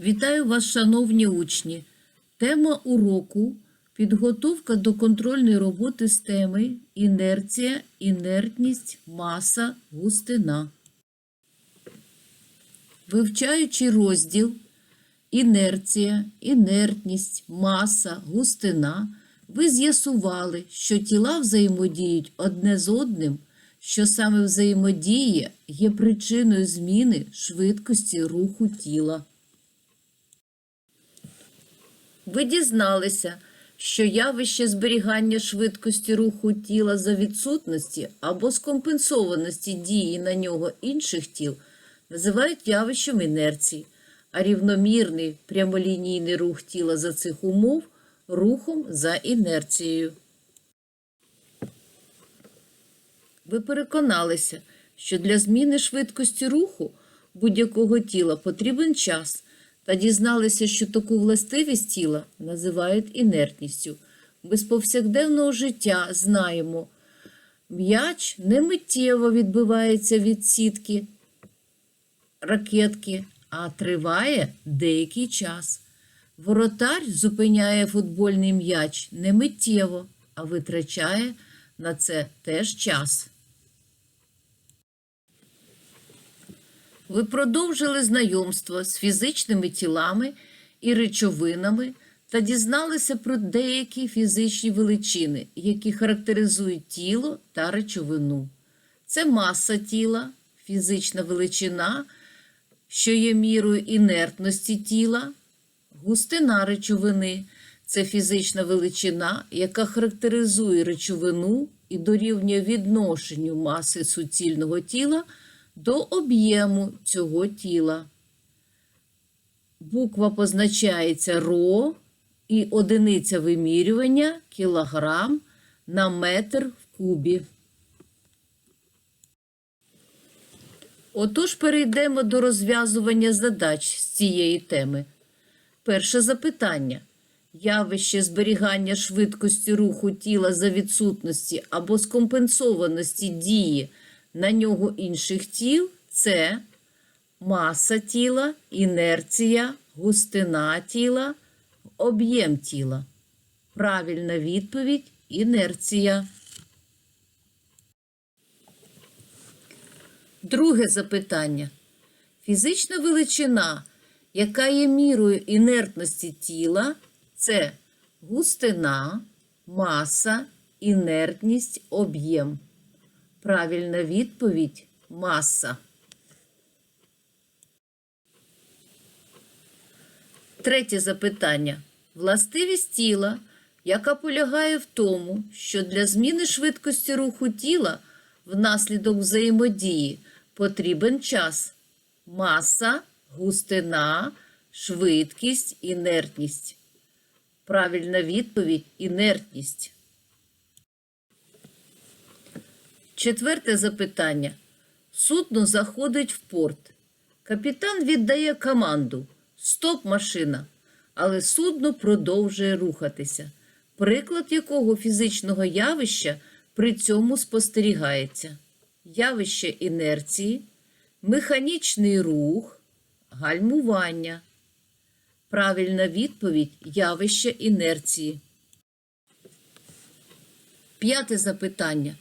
Вітаю вас, шановні учні. Тема уроку підготовка до контрольної роботи з теми інерція, інертність, маса, густина. Вивчаючи розділ інерція, інертність, маса, густина, ви з'ясували, що тіла взаємодіють одне з одним, що саме взаємодія є причиною зміни швидкості руху тіла. Ви дізналися, що явище зберігання швидкості руху тіла за відсутності або скомпенсованості дії на нього інших тіл називають явищем інерції, а рівномірний прямолінійний рух тіла за цих умов рухом за інерцією. Ви переконалися, що для зміни швидкості руху будь-якого тіла потрібен час, та дізналися, що таку властивість тіла називають інертністю. Без повсякденного життя знаємо, м'яч не миттєво відбивається від сітки ракетки, а триває деякий час. Воротар зупиняє футбольний м'яч не миттєво, а витрачає на це теж час. Ви продовжили знайомство з фізичними тілами і речовинами та дізналися про деякі фізичні величини, які характеризують тіло та речовину. Це маса тіла, фізична величина, що є мірою інертності тіла, густина речовини це фізична величина, яка характеризує речовину і дорівнює відношенню маси суцільного тіла до об'єму цього тіла. Буква позначається ро і одиниця вимірювання кілограм на метр в кубі. Отож перейдемо до розв'язування задач з цієї теми. Перше запитання. Явище зберігання швидкості руху тіла за відсутності або скомпенсованості дії на нього інших тіл це маса тіла, інерція, густина тіла, об'єм тіла. Правильна відповідь інерція. Друге запитання. Фізична величина, яка є мірою інертності тіла, це густина, маса, інертність, об'єм. Правильна відповідь маса. Третє запитання. Властивість тіла, яка полягає в тому, що для зміни швидкості руху тіла внаслідок взаємодії потрібен час, маса, густина, швидкість, інертність. Правильна відповідь інертність. Четверте запитання. Судно заходить в порт. Капітан віддає команду Стоп машина. Але судно продовжує рухатися. Приклад якого фізичного явища при цьому спостерігається. Явище інерції, механічний рух, гальмування. Правильна відповідь явище інерції. П'яте запитання.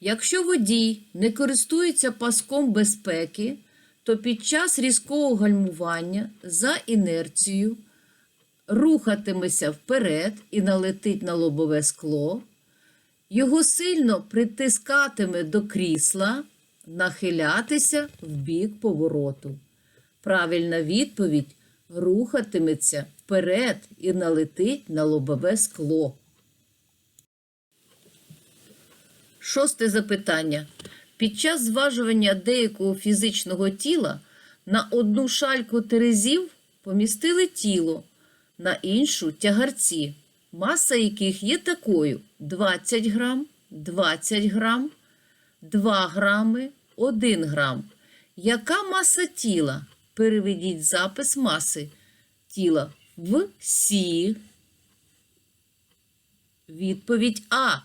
Якщо водій не користується паском безпеки, то під час різкого гальмування за інерцією рухатиметься вперед і налетить на лобове скло, його сильно притискатиме до крісла, нахилятися в бік повороту. Правильна відповідь рухатиметься вперед і налетить на лобове скло. Шосте запитання. Під час зважування деякого фізичного тіла на одну шальку терезів помістили тіло, на іншу тягарці, маса яких є такою 20 грам, 20 грам, 2 грами, 1 грам. Яка маса тіла? Переведіть запис маси тіла в Сі. Відповідь А.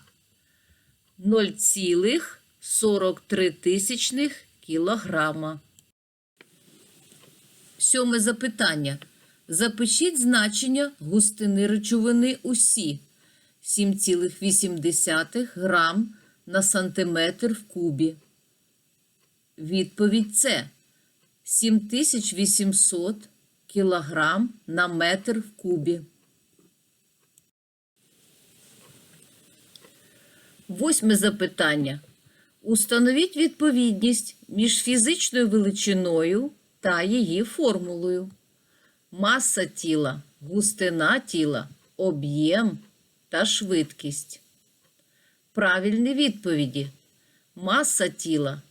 0,43 тисячних кілограма. Сьоме запитання. Запишіть значення густини речовини усі 7,8 грам на сантиметр в кубі. Відповідь С 7800 кілограм на метр в кубі. Восьме запитання. Установіть відповідність між фізичною величиною та її формулою. Маса тіла, густина тіла, об'єм та швидкість. Правильні відповіді. Маса тіла.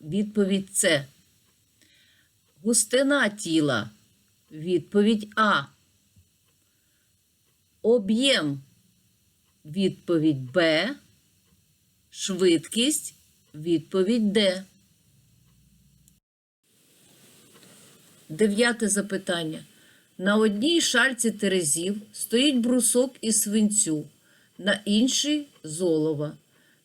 Відповідь С. Густина тіла. Відповідь А. Об'єм. Відповідь Б. Швидкість. Відповідь Д. Дев'яте запитання. На одній шальці терезів стоїть брусок із свинцю, на іншій з олова.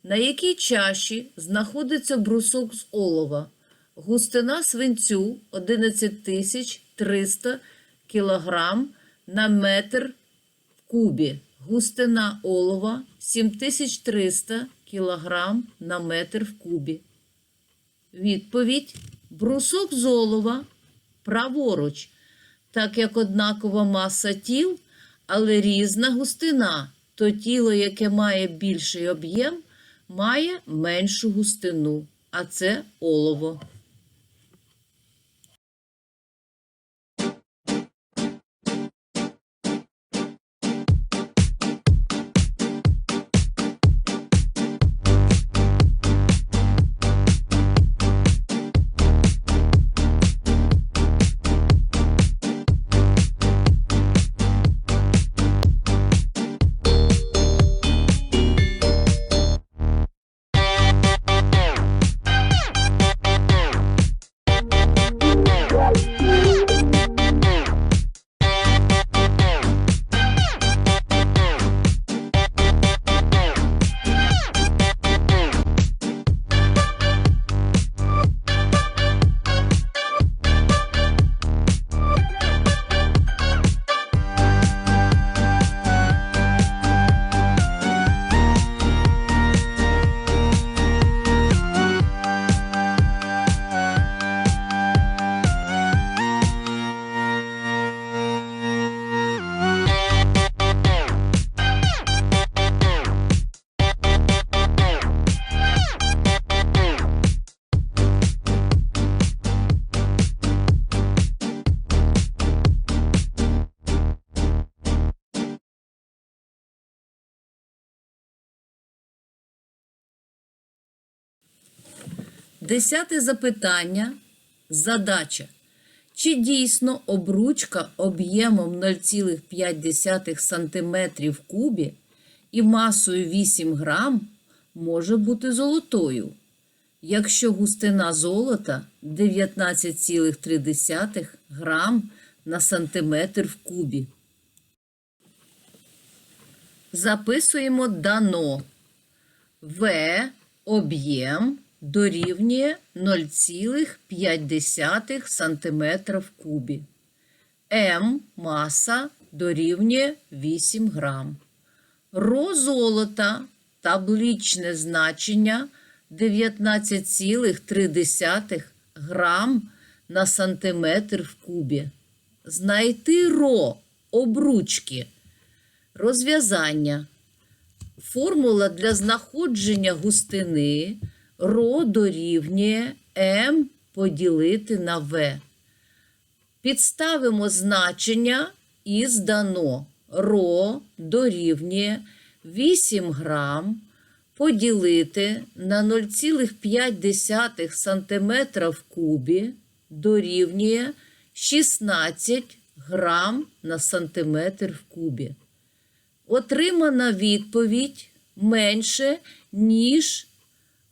На якій чаші знаходиться брусок з олова? Густина свинцю 11300 кг на метр в кубі. Густина олова 7300 кг на метр в кубі. Відповідь: брусок з олова праворуч, так як однакова маса тіл, але різна густина, то тіло, яке має більший об'єм, має меншу густину, а це олово. Десяте запитання. Задача. Чи дійсно обручка об'ємом 0,5 см в кубі і масою 8 грам може бути золотою, якщо густина золота 19,3 грам на сантиметр в кубі? Записуємо дано. В об'єм дорівнює 0,5 см в кубі. М маса дорівнює 8 грам. Ро золота табличне значення 19,3 грам на сантиметр в кубі. Знайти ро обручки. Розв'язання. Формула для знаходження густини ро дорівнює М поділити на В. Підставимо значення і здано. Ро дорівнює 8 грам поділити на 0,5 см в кубі дорівнює 16 грам на сантиметр в кубі. Отримана відповідь менше, ніж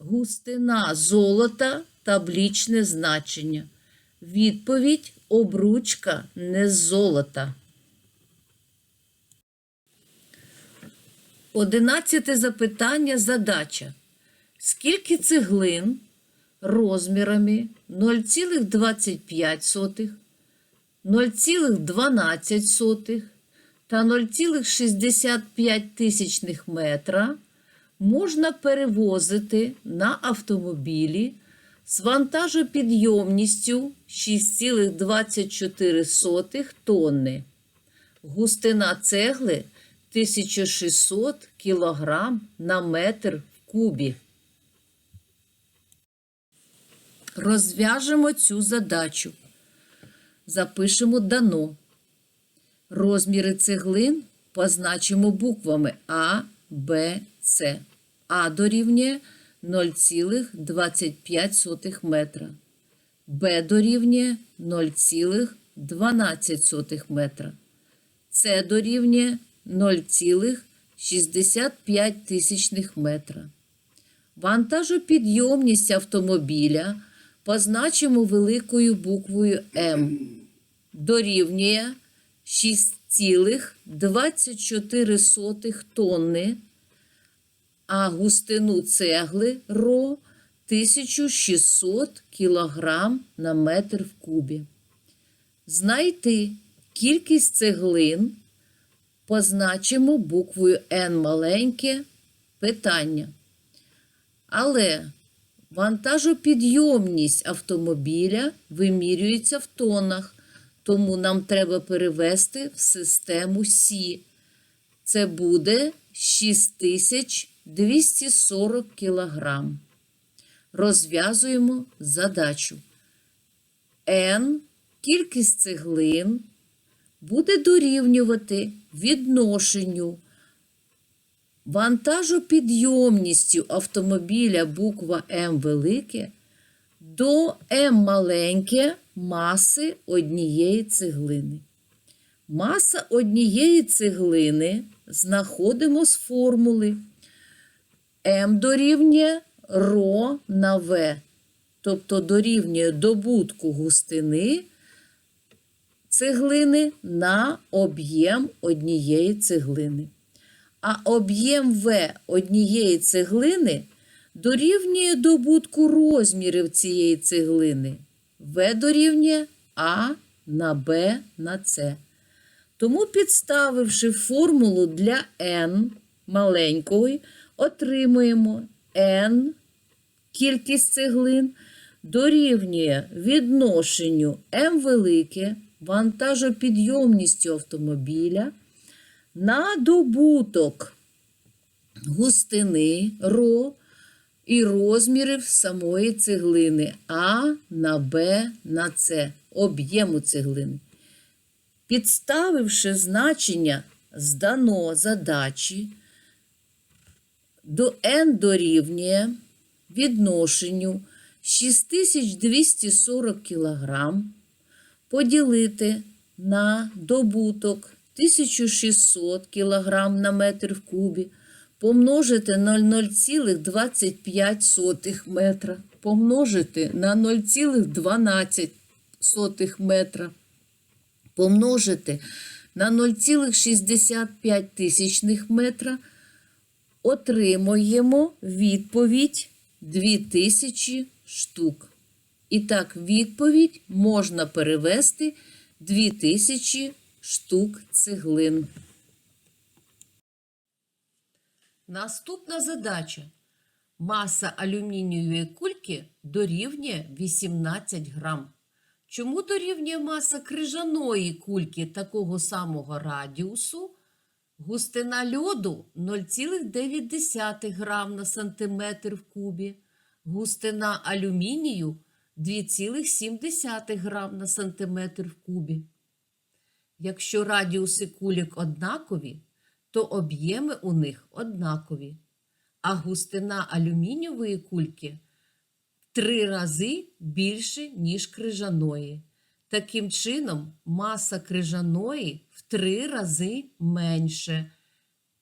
густина золота таблічне значення. Відповідь обручка не з золота. Одинадцяте запитання задача. Скільки цеглин розмірами 0,25, 0,12 та 0,65 метра можна перевозити на автомобілі з вантажопідйомністю 6,24 тонни. Густина цегли 1600 кг на метр в кубі. Розв'яжемо цю задачу. Запишемо дано. Розміри цеглин позначимо буквами А, Б, С. А дорівнює 0,25 метра. Б дорівнює 0,12 метра. С дорівнює 0,65 тисячних метра. Вантажопідйомність автомобіля позначимо великою буквою М. Дорівнює 6,24 тонни, а густину цегли ро 1600 кг на метр в кубі. Знайти кількість цеглин позначимо буквою Н маленьке питання. Але вантажопідйомність автомобіля вимірюється в тонах, тому нам треба перевести в систему Сі. Це буде 6240 кг. Розв'язуємо задачу. N кількість цеглин буде дорівнювати відношенню вантажопідйомністю автомобіля буква М велике до М маленьке маси однієї цеглини. Маса однієї цеглини знаходимо з формули М дорівнює ро на В, тобто дорівнює добутку густини цеглини на об'єм однієї цеглини. А об'єм В однієї цеглини дорівнює добутку розмірів цієї цеглини. В дорівнює А на Б на С. Тому, підставивши формулу для n маленької, отримуємо n кількість цеглин дорівнює відношенню m велике вантажопідйомністю автомобіля на добуток густини ро і розмірів самої цеглини А на Б на С об'єму цеглини. Підставивши значення здано задачі, до n дорівнює відношенню 6240 кг поділити на добуток 1600 кг на метр в кубі, помножити на 0,25 метра, помножити на 0,12 метра, помножити на 0,65 метра, отримуємо відповідь 2000 штук. І так, відповідь можна перевести 2000 штук цеглин. Наступна задача. Маса алюмінієвої кульки дорівнює 18 грам. Чому дорівнює маса крижаної кульки такого самого радіусу? Густина льоду 0,9 грам на сантиметр в кубі. Густина алюмінію 2,7 грам на сантиметр в кубі. Якщо радіуси кульок однакові, то об'єми у них однакові, а густина алюмінієвої кульки три рази більше, ніж крижаної. Таким чином, маса крижаної три рази менше,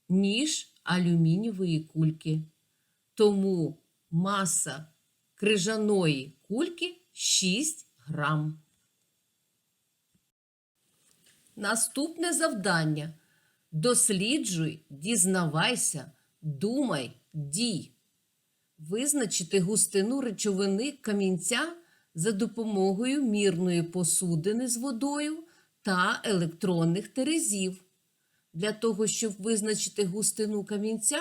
ніж алюмінієвої кульки. Тому маса крижаної кульки 6 грам. Наступне завдання. Досліджуй, дізнавайся, думай, дій. Визначити густину речовини камінця за допомогою мірної посудини з водою та електронних терезів. Для того, щоб визначити густину камінця,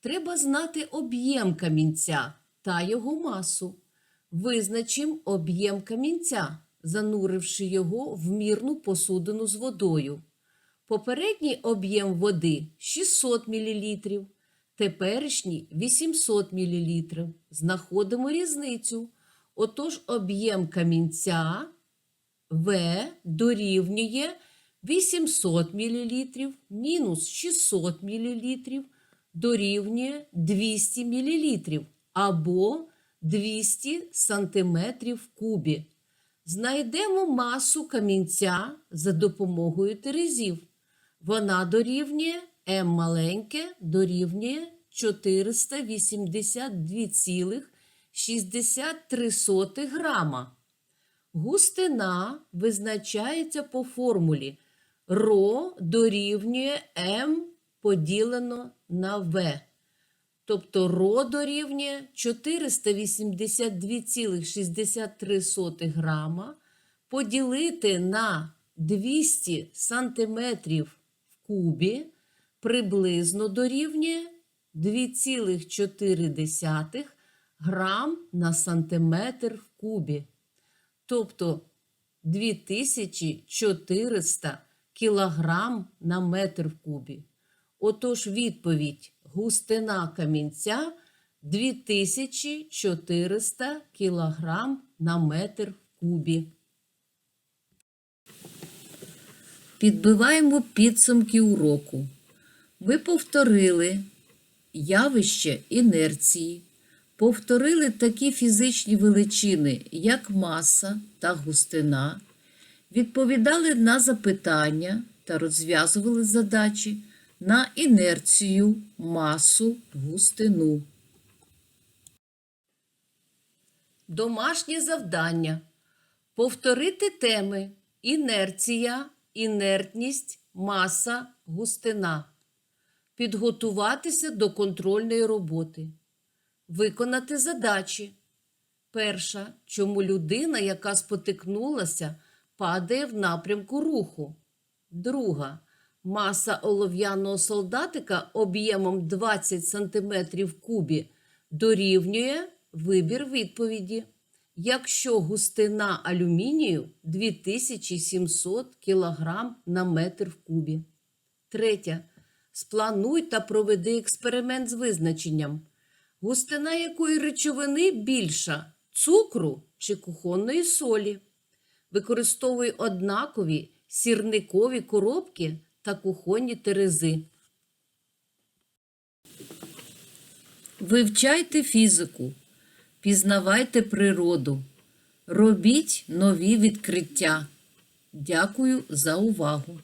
треба знати об'єм камінця та його масу. Визначимо об'єм камінця, зануривши його в мірну посудину з водою. Попередній об'єм води 600 мл, теперішній 800 мл. Знаходимо різницю. Отож, об'єм камінця В дорівнює 800 мл мінус 600 мл дорівнює 200 мл або 200 см в кубі. Знайдемо масу камінця за допомогою терезів. Вона дорівнює М маленьке дорівнює 482,63 грама. Густина визначається по формулі ρ дорівнює М поділено на В. Тобто ρ дорівнює 482,63 грама поділити на 200 сантиметрів в кубі приблизно дорівнює 2,4 грам на сантиметр в кубі. Тобто 2400 кілограм на метр в кубі. Отож відповідь густина камінця 2400 кілограм на метр в кубі. Підбиваємо підсумки уроку. Ми повторили явище інерції, повторили такі фізичні величини, як маса та густина, відповідали на запитання та розв'язували задачі на інерцію, масу, густину. Домашнє завдання. Повторити теми інерція, інертність, маса, густина. Підготуватися до контрольної роботи. Виконати задачі. Перша. Чому людина, яка спотикнулася, падає в напрямку руху. Друга. Маса олов'яного солдатика об'ємом 20 см в кубі дорівнює вибір відповіді. Якщо густина алюмінію 2700 кг на метр в кубі. Третє. Сплануй та проведи експеримент з визначенням. Густина якої речовини більша цукру чи кухонної солі. Використовуй однакові сірникові коробки та кухонні терези. Вивчайте фізику, пізнавайте природу, робіть нові відкриття. Дякую за увагу!